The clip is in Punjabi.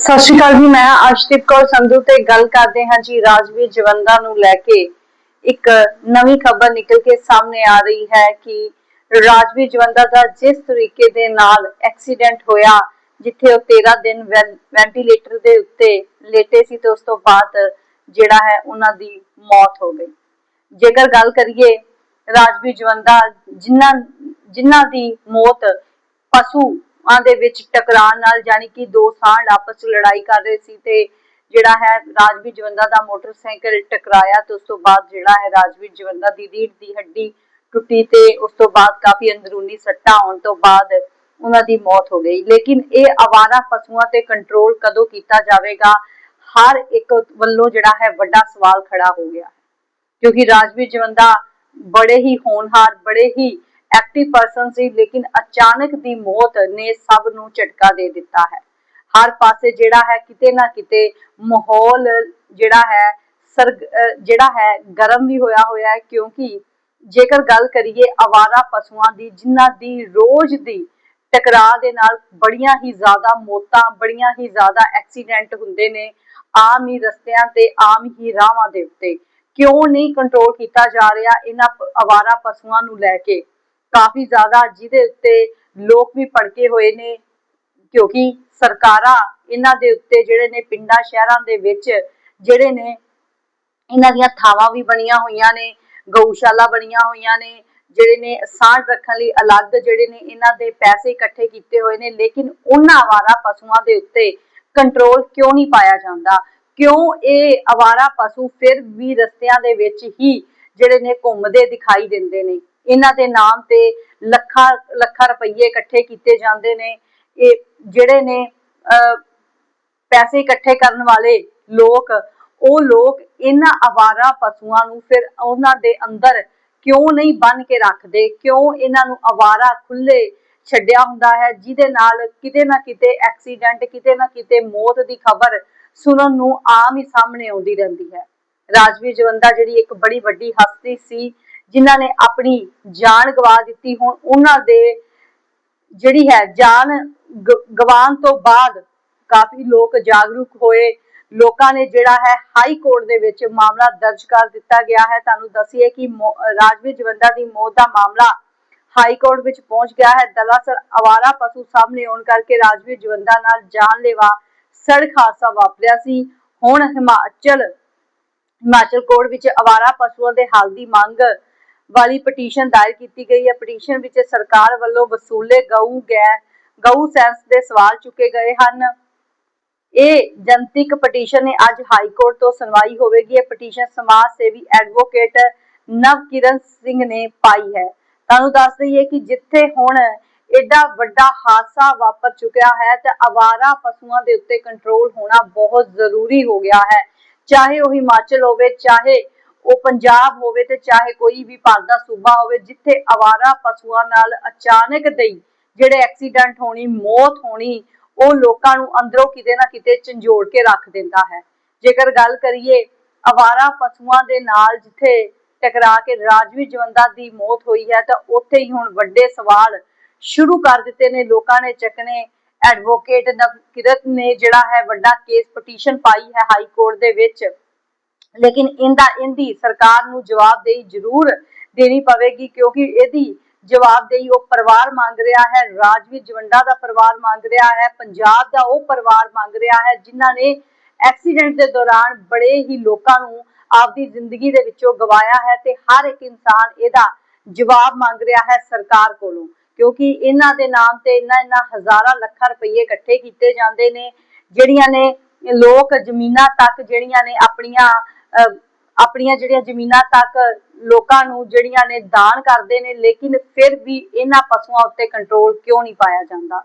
ਸਤਿ ਸ਼੍ਰੀ ਅਕਾਲ ਜੀ, ਮੈਂ ਅਰਸ਼ਦੀਪ ਕੌਰ ਸੰਧੂ ਤੇ ਗੱਲ ਕਰਦੇ ਹਾਂ ਜੀ ਰਾਜਵੀਰ ਜਵੰਦਾ ਨੂੰ ਲੈ ਕੇ। ਇੱਕ ਨਵੀਂ ਖਬਰ ਨਿਕਲ ਕੇ ਸਾਹਮਣੇ ਆ ਰਹੀ ਹੈ ਕਿ ਰਾਜਵੀਰ ਜਵੰਦਾ ਦਾ ਜਿਸ ਤਰੀਕੇ ਦੇ ਨਾਲ ਐਕਸੀਡੈਂਟ ਹੋਇਆ, ਜਿੱਥੇ ਉਹ 13 ਦਿਨ ਵੈਂਟੀਲੇਟਰ ਦੇ ਉੱਤੇ ਲੇਟੇ ਸੀ ਤੇ ਉਸ ਤੋਂ ਬਾਅਦ ਜਿਹੜਾ ਹੈ ਉਹਨਾਂ ਦੀ ਮੌਤ ਹੋ ਗਈ। ਜੇਕਰ ਗੱਲ ਕਰੀਏ ਰਾਜਵੀਰ ਜਵੰਦਾ ਜਿਨ੍ਹਾਂ ਜਿਨ੍ਹਾਂ ਦੀ ਮੌਤ ਪਸੂ ਪਸ਼ੂਆਂ ਦੇ ਵਿੱਚ ਟਕਰਾਉਣ ਨਾਲ ਜਾਨੀ ਕਿ ਦੋ ਸਾਂਢ ਆਪਸ ਵਿੱਚ ਲੜਾਈ ਕਰ ਰਹੇ ਸੀ ਤੇ ਜਿਹੜਾ ਹੈ ਰਾਜਵੀਰ ਜਵੰਦਾ ਦਾ ਮੋਟਰਸਾਈਕਲ ਟਕਰਾਇਆ ਤੇ ਉਸ ਤੋਂ ਬਾਅਦ ਜਿਹੜਾ ਹੈ ਰਾਜਵੀਰ ਜਵੰਦਾ ਦੀ ਰੀੜ ਦੀ ਹੱਡੀ ਟੁੱਟੀ ਤੇ ਉਸ ਤੋਂ ਬਾਅਦ ਕਾਫੀ ਅੰਦਰੂਨੀ ਸੱਟਾਂ ਆਉਣ ਤੋਂ ਬਾਅਦ ਉਹਨਾਂ ਦੀ ਮੌਤ ਹੋ ਗਈ। ਲੇਕਿਨ ਇਹ ਆਵਾਰਾ ਪਸ਼ੂਆਂ ਤੇ ਕੰਟਰੋਲ ਕਦੋਂ ਕੀਤਾ ਜਾਵੇਗਾ? ਹਰ ਇੱਕ ਵੱਲੋਂ ਜਿਹੜਾ ਹੈ ਵੱਡਾ ਸਵਾਲ ਖੜਾ ਹੋ ਗਿਆ ਕਿਉਂਕਿ ਰਾਜਵੀਰ ਜਵੰਦਾ ਬੜੇ ਹੀ ਹੋਣਹਾਰ, ਬੜੇ ਹੀ ਐਕਟਿਵ ਪਰਸਨ ਸੀ, ਲੇਕਿਨ ਅਚਾਨਕ ਦੀ ਮੌਤ ਨੇ ਸਭ ਨੂੰ ਝਟਕਾ ਦੇ ਦਿੱਤਾ ਹੈ। ਹਰ ਪਾਸੇ ਜਿਹੜਾ ਹੈ, ਕਿਤੇ ਨਾ ਕਿਤੇ ਮਾਹੌਲ ਜਿਹੜਾ ਹੈ, ਸਰਗ ਜਿਹੜਾ ਹੈ, ਗਰਮ ਵੀ ਹੋਇਆ ਹੋਇਆ ਹੈ, ਕਿਉਂਕਿ ਜੇਕਰ ਗੱਲ ਕਰੀਏ ਆਵਾਰਾ ਪਸ਼ੂਆਂ ਦੀ, ਜਿਨ੍ਹਾਂ ਦੀ ਰੋਜ਼ ਦੀ ਟਕਰਾਅ ਦੇ ਨਾਲ ਬੜੀਆਂ ਹੀ ਜ਼ਿਆਦਾ ਮੌਤਾਂ, ਬੜੀਆਂ ਹੀ ਜ਼ਿਆਦਾ ਐਕਸੀਡੈਂਟ ਹੁੰਦੇ ਨੇ, ਆਮ ਹੀ ਰਸਤਿਆਂ ਤੇ, ਆਮ ਹੀ ਰਾਹਾਂ ਦੇ ਉੱਤੇ। ਕਿਉਂ ਨਹੀਂ ਕੰਟਰੋਲ ਕੀਤਾ ਜਾ ਰਿਹਾ ਇਹਨਾਂ ਆਵਾਰਾ ਪਸ਼ੂਆਂ ਨੂੰ ਲੈ ਕੇ? ਕਾਫੀ ਜ਼ਿਆਦਾ ਜਿਹਦੇ ਉੱਤੇ ਲੋਕ ਵੀ ਭੜਕੇ ਹੋਏ ਨੇ, ਕਿਉਂਕਿ ਸਰਕਾਰਾਂ ਇਹਨਾਂ ਦੇ ਉੱਤੇ ਜਿਹੜੇ ਨੇ ਪਿੰਡਾਂ ਸ਼ਹਿਰਾਂ ਦੇ ਵਿੱਚ ਜਿਹੜੇ ਨੇ ਇਹਨਾਂ ਦੀਆਂ ਥਾਵਾਂ ਵੀ ਬਣੀਆਂ ਹੋਈਆਂ ਨੇ, ਗਊਸ਼ਾਲਾ ਬਣੀਆਂ ਹੋਈਆਂ ਨੇ, ਜਿਹੜੇ ਨੇ ਸਾਂਝ ਰੱਖਣ ਲਈ ਅਲੱਗ ਜਿਹੜੇ ਨੇ ਇਹਨਾਂ ਦੇ ਪੈਸੇ ਇਕੱਠੇ ਕੀਤੇ ਹੋਏ ਨੇ, ਲੇਕਿਨ ਉਹਨਾਂ ਆਵਾਰਾ ਪਸ਼ੂਆਂ ਦੇ ਉੱਤੇ ਕੰਟਰੋਲ ਕਿਉਂ ਨਹੀਂ ਪਾਇਆ ਜਾਂਦਾ? ਕਿਉਂ ਇਹ ਆਵਾਰਾ ਪਸ਼ੂ ਫਿਰ ਵੀ ਰਸਤਿਆਂ ਦੇ ਵਿੱਚ ਹੀ ਜਿਹੜੇ ਨੇ ਘੁੰਮਦੇ ਦਿਖਾਈ ਦਿੰਦੇ ਨੇ? ਇਹਨਾਂ ਦੇ ਨਾਮ ਤੇ ਲੱਖਾਂ ਲੱਖਾਂ ਰੁਪਏ ਇਕੱਠੇ ਕੀਤੇ ਜਾਂਦੇ ਨੇ। ਇਹ ਜਿਹੜੇ ਨੇ ਪੈਸੇ ਇਕੱਠੇ ਕਰਨ ਵਾਲੇ ਲੋਕ, ਉਹ ਲੋਕ ਇਹਨਾਂ ਆਵਾਰਾ ਪਸ਼ੂਆਂ ਨੂੰ ਫਿਰ ਉਹਨਾਂ ਦੇ ਅੰਦਰ ਕਿਉਂ ਨਹੀਂ ਬੰਨ ਕੇ ਰੱਖਦੇ? ਕਿਉਂ ਇਹਨਾਂ ਨੂੰ ਆਵਾਰਾ ਖੁੱਲੇ ਛੱਡਿਆ ਹੁੰਦਾ ਹੈ? ਜਿਹਦੇ ਨਾਲ ਕਿਤੇ ਨਾ ਕਿਤੇ ਐਕਸੀਡੈਂਟ, ਕਿਤੇ ਨਾ ਕਿਤੇ ਮੌਤ ਦੀ ਖਬਰ ਸੁਣਨ ਨੂੰ ਆਮ ਹੀ ਸਾਹਮਣੇ ਆਉਂਦੀ ਰਹਿੰਦੀ ਹੈ। ਰਾਜਵੀਰ ਜਵੰਦਾ ਜਿਹੜੀ ਇੱਕ ਬੜੀ ਵੱਡੀ ਹਸਤੀ ਸੀ ਜਿਨ੍ਹਾਂ ਨੇ ਆਪਣੀ ਜਾਨ ਗਵਾ ਦਿੱਤੀ ਹੁਣ, ਉਹਨਾਂ ਦੇ ਜਿਹੜੀ ਹੈ ਜਾਨ ਗਵਾਨ ਤੋਂ ਬਾਅਦ ਕਾਫੀ ਲੋਕ ਜਾਗਰੂਕ ਹੋਏ। ਲੋਕਾਂ ਨੇ ਜਿਹੜਾ ਹੈ ਹਾਈ ਕੋਰਟ ਦੇ ਵਿੱਚ ਮਾਮਲਾ ਦਰਜ ਕਰ ਦਿੱਤਾ ਗਿਆ ਹੈ। ਤੁਹਾਨੂੰ ਦੱਸੀਏ ਕਿ ਰਾਜਵੀਰ ਜਵੰਦਾ ਦੀ ਮੌਤ ਦਾ ਮਾਮਲਾ ਹਾਈ ਕੋਰਟ ਵਿੱਚ ਪਹੁੰਚ ਗਿਆ ਹੈ। ਦਰਅਸਲ ਅਵਾਰਾ ਪਸ਼ੂ ਸਾਹਮਣੇ ਆਉਣ ਕਰਕੇ ਰਾਜਵੀਰ ਜਵੰਦਾ ਨਾਲ ਜਾਨਲੇਵਾ ਸੜਕ ਹਾਦਸਾ ਵਾਪਰਿਆ ਸੀ। ਹੁਣ ਹਿਮਾਚਲ ਹਿਮਾਚਲ ਕੋਰਟ ਵਿੱਚ ਅਵਾਰਾ ਪਸ਼ੂਆਂ ਦੇ ਹੱਲ ਦੀ ਮੰਗ ਵਾਲੀ ਪਟੀਸ਼ਨ ਦਾਇਰ ਕੀਤੀ ਗਈ ਹੈ। ਪਟੀਸ਼ਨ ਵਿੱਚ ਸਰਕਾਰ ਵੱਲੋਂ ਵਸੂਲੇ ਗਊ, ਗੈ, ਗਊ ਸੈਂਸ ਦੇ ਸਵਾਲ ਚੁੱਕੇ ਗਏ ਹਨ। ਇਹ ਜਨਤਕ ਪਟੀਸ਼ਨ ਨੇ ਅੱਜ ਹਾਈ ਕੋਰਟ ਤੋਂ ਸੁਣਵਾਈ ਹੋਵੇਗੀ। ਇਹ ਪਟੀਸ਼ਨ ਸਮਾਜ ਸੇਵੀ ਐਡਵੋਕੇਟ ਨਵਕਿਰਨ ਸਿੰਘ ਨੇ ਪਾਈ ਹੈ। ਤੁਹਾਨੂੰ ਦੱਸ ਦਈਏ ਕਿ ਜਿੱਥੇ ਹੁਣ ਐਡਾ ਵੱਡਾ ਹਾਦਸਾ ਵਾਪਰ ਚੁੱਕਿਆ ਹੈ ਤੇ ਆਵਾਰਾ ਪਸ਼ੂਆਂ ਦੇ ਉੱਤੇ ਕੰਟਰੋਲ ਹੋਣਾ ਬਹੁਤ ਜ਼ਰੂਰੀ ਹੋ ਗਿਆ ਹੈ। ਚਾਹੇ ਉਹ ਹਿਮਾਚਲ ਹੋਵੇ, ਚਾਹੇ ਉਹ ਪੰਜਾਬ ਹੋਵੇ ਤੇ ਚਾਹੇ ਕੋਈ ਵੀ ਭਾਰਤ ਦਾ ਸੂਬਾ ਹੋਵੇ, ਜਿੱਥੇ ਆਵਾਰਾ ਪਸ਼ੂਆਂ ਨਾਲ ਅਚਾਨਕ ਦਈ ਜਿਹੜੇ ਐਕਸੀਡੈਂਟ ਹੋਣੀ, ਮੌਤ ਹੋਣੀ, ਉਹ ਲੋਕਾਂ ਨੂੰ ਅੰਦਰੋਂ ਕਿਤੇ ਨਾ ਕਿਤੇ ਝੰਜੋੜ ਕੇ ਰੱਖ ਦਿੰਦਾ ਹੈ। ਜੇਕਰ ਗੱਲ ਕਰੀਏ ਆਵਾਰਾ ਪਸ਼ੂਆਂ ਦੇ ਨਾਲ ਜਿੱਥੇ ਟਕਰਾ ਕੇ ਰਾਜਵੀ ਜਵੰਦਾ ਦੀ ਮੌਤ ਹੋਈ ਹੈ, ਤਾਂ ਉੱਥੇ ਹੀ ਹੁਣ ਵੱਡੇ ਸਵਾਲ ਸ਼ੁਰੂ ਕਰ ਦਿੱਤੇ ਨੇ। ਲੋਕਾਂ ਨੇ ਚੱਕਣੇ ਐਡਵੋਕੇਟ ਨਵਕਿਰਤ ਨੇ ਜਿਹੜਾ ਹੈ ਵੱਡਾ ਕੇਸ ਪਟੀਸ਼ਨ ਪਾਈ ਹੈ ਹਾਈ ਕੋਰਟ ਦੇ ਵਿੱਚ। ਲੇਕਿਨ ਇਹਦਾ ਇੰਦੀ ਸਰਕਾਰ ਨੂੰ ਜਵਾਬਦੇਹੀ ਜ਼ਰੂਰ ਦੇਣੀ ਪਵੇਗੀ ਕਿਉਂਕਿ ਇਹਦੀ ਜਵਾਬਦੇਹੀ ਉਹ ਪਰਿਵਾਰ ਮੰਗ ਰਿਹਾ ਹੈ, ਰਾਜਵੀਰ ਜਵੰਡਾ ਦਾ ਪਰਿਵਾਰ ਮੰਗ ਰਿਹਾ ਹੈ, ਪੰਜਾਬ ਦਾ ਉਹ ਪਰਿਵਾਰ ਮੰਗ ਰਿਹਾ ਹੈ, ਜਿਨ੍ਹਾਂ ਨੇ ਐਕਸੀਡੈਂਟ ਦੇ ਦੌਰਾਨ ਬੜੇ ਹੀ ਲੋਕਾਂ ਨੂੰ ਆਪਦੀ ਜ਼ਿੰਦਗੀ ਦੇ ਵਿੱਚੋਂ ਗਵਾਇਆ ਹੈ ਤੇ ਹਰ ਇੱਕ ਇਨਸਾਨ ਇਹਦਾ ਜਵਾਬ ਮੰਗ ਰਿਹਾ ਹੈ ਸਰਕਾਰ ਕੋਲੋਂ। ਕਿਉਂਕਿ ਇਹਨਾਂ ਦੇ ਨਾਮ ਤੇ ਇਹਨਾਂ ਇਹਨਾਂ ਹਜ਼ਾਰਾਂ ਲੱਖਾਂ ਰੁਪਏ ਇਕੱਠੇ ਕੀਤੇ ਜਾਂਦੇ ਨੇ, ਜਿਹੜੀਆਂ ਨੇ ਲੋਕ ਜ਼ਮੀਨਾਂ ਤੱਕ ਜਿਹੜੀਆਂ ਨੇ ਆਪਣੀਆਂ ਆਪਣੀਆਂ ਜਿਹੜੀਆਂ ਜ਼ਮੀਨਾਂ ਤੱਕ ਲੋਕਾਂ ਨੂੰ ਜਿਹੜੀਆਂ ਨੇ ਦਾਨ ਕਰਦੇ ਨੇ, ਲੇਕਿਨ ਫਿਰ ਵੀ ਇਹਨਾਂ ਪਸ਼ੂਆਂ ਉੱਤੇ ਕੰਟਰੋਲ ਕਿਉਂ ਨਹੀਂ ਪਾਇਆ ਜਾਂਦਾ?